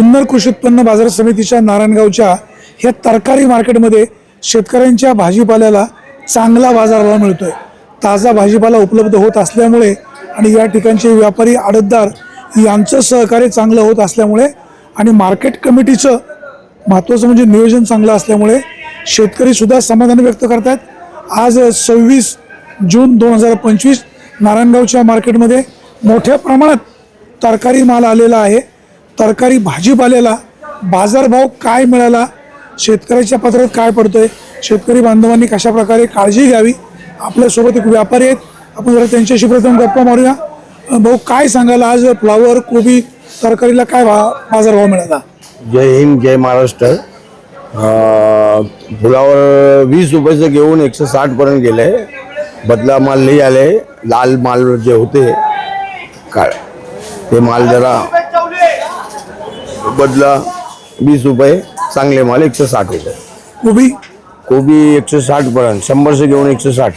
जुन्नर कृषी उत्पन्न बाजार समितीच्या नारायणगावच्या ह्या तरकारी मार्केटमध्ये शेतकऱ्यांच्या भाजीपाल्याला चांगला बाजारभाव मिळतोय. ताजा भाजीपाला उपलब्ध होत असल्यामुळे आणि या ठिकाणचे व्यापारी आडतदार यांचं सहकार्य चांगलं होत असल्यामुळे आणि मार्केट कमिटीचं महत्त्वाचं म्हणजे नियोजन चांगलं असल्यामुळे शेतकरीसुद्धा समाधान व्यक्त करतात आज सव्वीस जून दोन हजार पंचवीस नारायणगावच्या मार्केटमध्ये मोठ्या प्रमाणात तरकारी माल आलेला आहे. तरकारी भाजीपाल्याला बाजारभाव काय मिळाला? शेतकऱ्याच्या पत्रात काय पडतोय? शेतकरी बांधवांनी कशा प्रकारे काळजी घ्यावी? आपल्यासोबत एक व्यापारी आहेत. आपण जरा त्यांच्याशी प्रथम गप्पा मारूया. भाऊ काय सांगाल? आज फ्लावर कोबी तरकारीला काय भा बाजारभाव मिळाला? जय हिंद जय महाराष्ट्र. फुलावर वीस रुपयाचं घेऊन एकशे साठपर्यंत गेलं. आहे बदला माल नाही आले. लाल माल जे होते काळ ते माल जरा बदला वीस रुपये चांगले माल एकशे साठ रुपये. कोबी? कोबी एकशे साठ पर्यंत शंभरशे घेऊन एकशे साठ.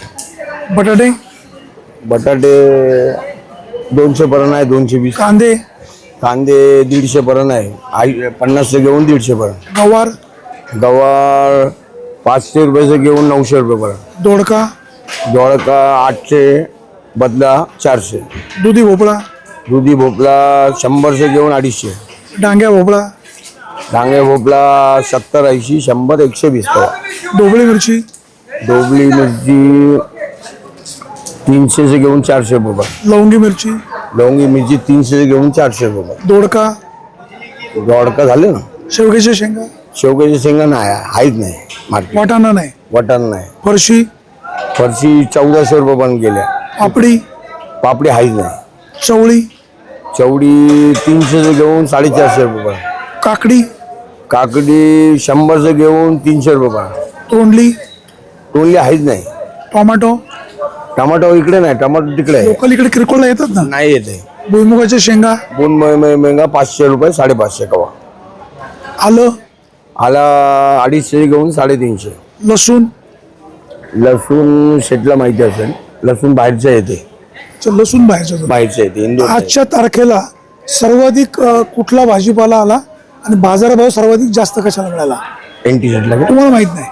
बटाटे? बटाटे दोनशे पर्यंत आहे दोनशे वीस. कांदे? कांदे दीडशे पर्यंत आहे आई पन्नासशे घेऊन दीडशे पर्यंत. गवार? गवार पाचशे रुपयाचं घेऊन नऊशे रुपये पर्यंत. दोडका? दोडका आठशे बदला चारशे. दुधी भोपळा? दुधी भोपळा शंभरशे घेऊन अडीचशे. डांग्या भोपळा. डांगे भोपळा सत्तर ऐंशी शंभर एकशे वीस पर्यंत. ढोबळी मिरची. डोबली मिरची तीनशेचे घेऊन चारशे रुपये. लवंगी मिरची. लवंगी मिरची तीनशे घेऊन चारशे रुपये. दोडका. दोडका झाले ना? शेवग्याच्या शेंगा. शेवग्याची शेंगा नाही आहेच नाही मार्केट. वाटाणा नाही. वटाण नाही. फरशी. फरशी चौदाशे रुपये पर्यंत गेल्या. पापडी. पापडी आहेच नाही. चवळी. चवडी तीनशेचं घेऊन साडेचारशे रुपये काकडी? काकडी शंभरचं घेऊन तीनशे रुपये तोंडली? तोंडली आहेच नाही. टोमॅटो? टमाटो इकडे नाही टमाटो तिकडे आहे. लोकल इकडे किरकोळला येतात ना? नाही येते भुईमुगाच्या शेंगा? दोन मेंगा पाचशे रुपये साडेपाचशे कवा. आलं? आला अडीचशे घेऊन साडेतीनशे. लसूण? लसूण शेटला माहिती असेल लसूण बाहेरचं येते. लसूण बाहेरचं इंदोर आजच्या तारखेला सर्वाधिक अ, कुठला भाजीपाला आला आणि बाजारभाव सर्वाधिक जास्त कशाला मिळाला? का? तुम्हाला माहीत नाही.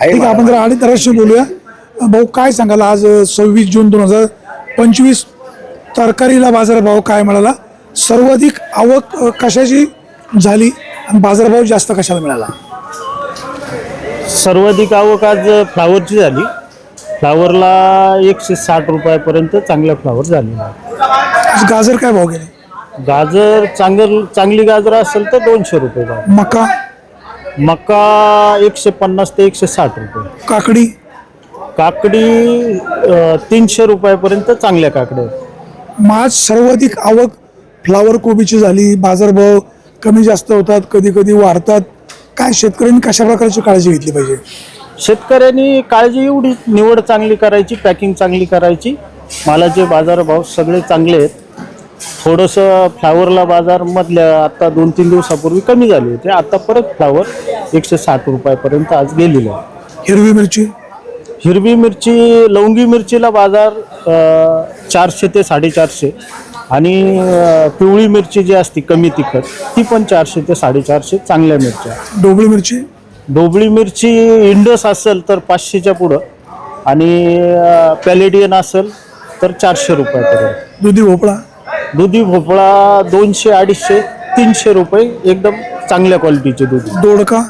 आहे ठीक आहे आपण जरा आणि तराशी बोलूया. अ, भाऊ काय सांगाल आज सव्वीस जून दोन हजार पंचवीस तरकारीला बाजारभाव काय मिळाला? सर्वाधिक आवक अ, कशाची झाली आणि बाजारभाव जास्त कशाला मिळाला? सर्वाधिक आवक आज फ्लावरची झाली. फ्लावरला एकशे साठ रुपयापर्यंत चांगल्या फ्लावर झालेला आहे गाजर काय भाव गेले? गाजर चांगल चांगली गाजर असेल तर दोनशे रुपये भाव. मका? मका एकशे पन्नास ते एकशे साठ रुपये. काकडी? काकडी अ, तीनशे रुपयापर्यंत चांगल्या काकड्या आहेत. आज सर्वाधिक आवक फ्लावर कोबीची झाली बाजारभाव कमी जास्त होतात कधी कधी वाढतात. काय शेतकऱ्यांनी कशा प्रकारची काळजी घेतली पाहिजे? शेतकऱ्यांनी काळजी एवढी निवड चांगली करायची पॅकिंग चांगली करायची. मालाचे बाजारभाव सगळे चांगले आहेत. थोडंसं फ्लावरला बाजार मधल्या आता दोन तीन दिवसापूर्वी कमी झाले होते. आता परत फ्लावर एकशे साठ रुपयापर्यंत आज गेलेलं आहे हिरवी मिरची? हिरवी मिरची लवंगी मिरचीला बाजार चारशे ते साडेचारशे. आणि पिवळी मिरची जी असते कमी तिखट ती पण चारशे ते साडेचारशे चांगल्या मिरच्या डोबळी मिरची? ढोबळी मिरची इंडस असेल तर पाचशेच्या पुढं. आणि पॅलेडियन असेल तर चारशे रुपयापर्यंत. दुधी भोपळा? दुधी भोपळा दोनशे अडीचशे तीनशे रुपये एकदम चांगल्या क्वालिटीचे दुधी. दोडका?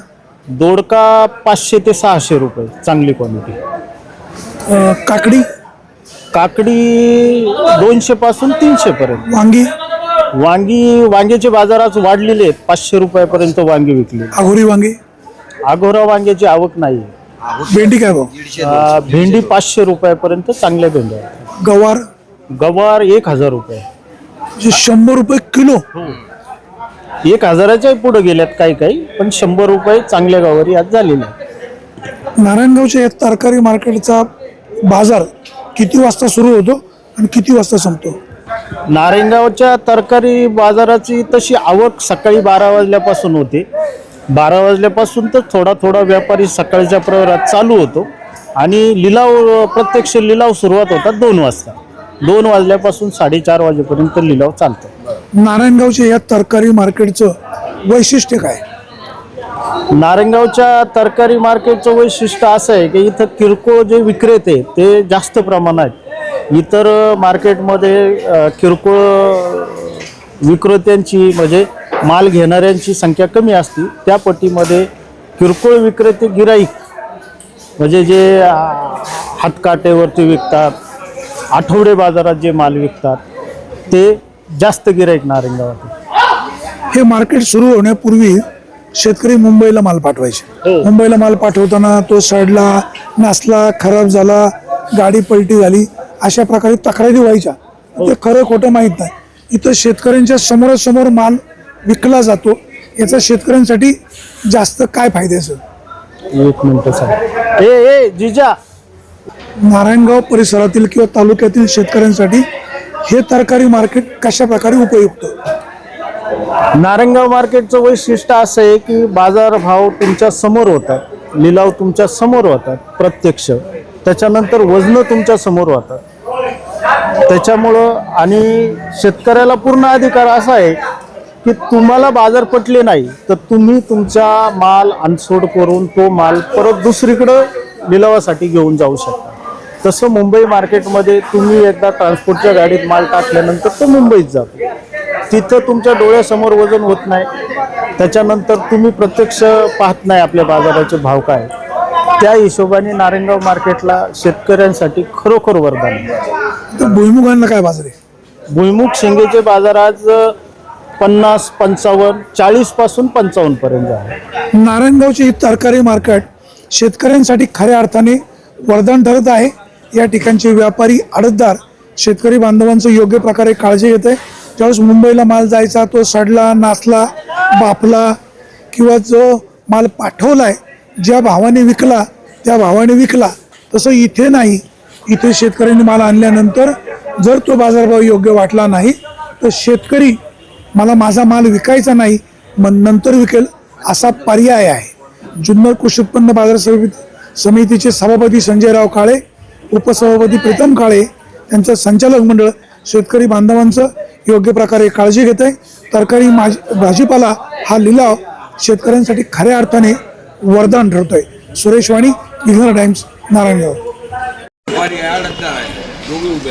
दोडका पाचशे ते सहाशे रुपये चांगली क्वालिटी. अ, काकडी? काकडी दोनशे पासून तीनशे पर्यंत. वांगी? वांगी वांग्याचे बाजार आज वाढलेले आहेत. पाचशे रुपयापर्यंत वांगी विकली आघोरी वांगी? आघोरा वांग्याची आवक नाही. भेंडी काय भाव? अ, भेंडी पाचशे रुपयापर्यंत चांगल्या भेंड्या आहेत. गवार? गवार एक हजार रुपये. म्हणजे शंभर रुपये किलो? एक हजाराच्या पुढे गेल्यात काही काही पण शंभर रुपये चांगल्या गावारी आज झालेले आहेत. नारायणगावच्या या तरकारी मार्केटचा बाजार किती वाजता सुरू होतो आणि किती वाजता संपतो? नारायणगावच्या तरकारी बाजाराची तशी आवक सकाळी बारा वाजल्यापासून होते. बारा वाजल्यापासून तर थोडा थोडा व्यापारी सकाळच्या प्रहरात चालू होतो. आणि लिलाव प्रत्यक्ष लिलाव सुरुवात होतात दोन वाजता. दोन वाजल्यापासून साडेचार वाजेपर्यंत लिलाव चालतो. नारायणगावच्या या तरकारी मार्केटचं वैशिष्ट्य काय? नारायणगावच्या तरकारी मार्केटचं वैशिष्ट्य असं आहे की इथं किरकोळ जे विक्रेते ते जास्त प्रमाणात. इतर मार्केटमध्ये किरकोळ विक्रेत्यांची म्हणजे माल घेणाऱ्यांची संख्या कमी असते त्या पट्टीमध्ये किरकोळ विक्रेते गिराईक म्हणजे जे हातकाटेवरती विकतात आठवडे बाजारात जे माल विकतात ते जास्त गिराईक नारायणगावात हे मार्केट सुरू होण्यापूर्वी शेतकरी मुंबईला माल पाठवायचे. हो. मुंबईला माल पाठवताना तो सडला नासला खराब झाला गाडी पलटी झाली अशा प्रकारे तक्रारी व्हायच्या. ते खरं खोटं माहीत नाही. इथं शेतकऱ्यांच्या समोरासमोर माल विकला जातो. याचा शेतकऱ्यांसाठी जास्त काय फायद्याचं एक मिनिट सांग ए ए जिजा. नारायणगाव परिसरातील किंवा तालुक्यातील शेतकऱ्यांसाठी हे तरकारी मार्केट कशा प्रकारे उपयुक्त? नारंगाव मार्केटचं वैशिष्ट्य असं आहे की बाजारभाव तुमच्यासमोर होतात लिलाव तुमच्यासमोर होतात प्रत्यक्ष. त्याच्यानंतर वजनं तुमच्यासमोर होतात. त्याच्यामुळं आणि शेतकऱ्याला पूर्ण अधिकार असा आहे की तुम्हाला बाजार पटले नाही तर तुम्ही तुमचा माल अनसोड करून तो माल परत दुसरीकडं लिलावासाठी घेऊन जाऊ शकता. तसं मुंबई मार्केटमध्ये तुम्ही एकदा ट्रान्सपोर्टच्या गाडीत माल टाकल्यानंतर तो मुंबईत जातो. तिथं तुमच्या डोळ्यासमोर वजन होत नाही. त्याच्यानंतर तुम्ही प्रत्यक्ष पाहत नाही आपल्या बाजाराचे भाव काय. त्या हिशोबाने नारायणगाव मार्केटला शेतकऱ्यांसाठी खरोखर वरदान भुईमुगांना काय बाजार आहे? भुईमुग शेंगेचे बाजार आज पन्नास पंचावन्न चाळीसपासून पंचावन्नपर्यंत आहे. नारायणगावची ही तरकारी मार्केट शेतकऱ्यांसाठी खऱ्या अर्थाने वरदान ठरत आहे. या ठिकाणचे व्यापारी आडतदार शेतकरी बांधवांचं योग्य प्रकारे काळजी घेत आहे. ज्यावेळेस मुंबईला माल जायचा तो सडला नाचला बापला किंवा जो माल पाठवलाय ज्या भावाने विकला त्या भावाने विकला तसं इथे नाही. इथे शेतकऱ्यांनी माल आणल्यानंतर जर तो बाजारभाव योग्य वाटला नाही तर शेतकरी मला माझा माल विकायचा नाही मग नंतर विकेल असा पर्याय आहे. जुन्नर कृषी उत्पन्न बाजार समिती समितीचे सभापती संजयराव काळे उपसभापती प्रीतम काळे यांचं संचालक मंडळ शेतकरी बांधवांचं योग्य प्रकारे काळजी घेत आहे. तरकारी माझी भाजीपाला हा लिलाव शेतकऱ्यांसाठी खऱ्या अर्थाने वरदान ठरतोय. सुरेश वाणी विघ्नर टाइम्स नारायणगाव आहे आहे. दोघे उभे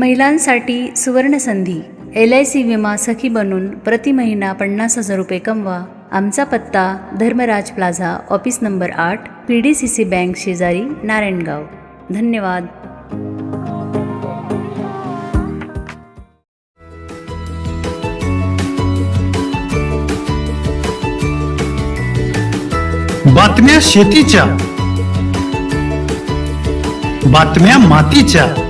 महिलांसाठी सुवर्णसंधी एल आय सी विमा सखी बनून प्रति महिना पन्नास हजार रुपये कमवा आमचा पत्ता धर्मराज प्लाझा ऑफिस नंबर आठ P D C C bank शेजारी नारायणगाव. धन्यवाद. बातम्या शेतीच्या बातम्या मातीच्या.